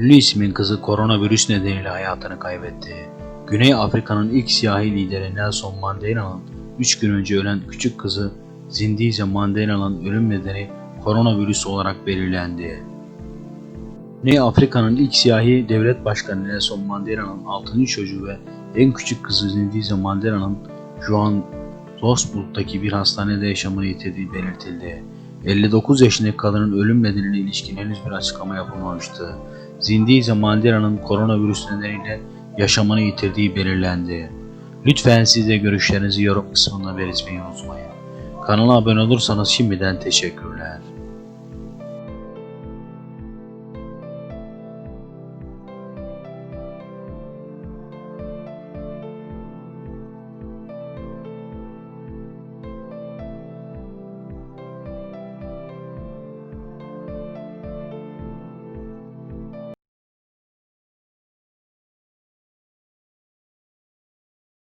Ünlü ismin kızı koronavirüs nedeniyle hayatını kaybetti. Güney Afrika'nın ilk siyahi lideri Nelson Mandela'nın 3 gün önce ölen küçük kızı Zindize Mandela'nın ölüm nedeni koronavirüs olarak belirlendi. Güney Afrika'nın ilk siyahi devlet başkanı Nelson Mandela'nın 6. çocuğu ve en küçük kızı Zindize Mandela'nın Johannesburg'daki bir hastanede yaşamını yitirdiği belirtildi. 59 yaşındaki kadının ölüm nedeniyle ilişkin henüz bir açıklama yapılmamıştı. Zindize Mandela'nın koronavirüs nedeniyle yaşamını yitirdiği belirlendi. Lütfen siz de görüşlerinizi yorum kısmında belirtmeyi unutmayın. Kanala abone olursanız şimdiden teşekkürler.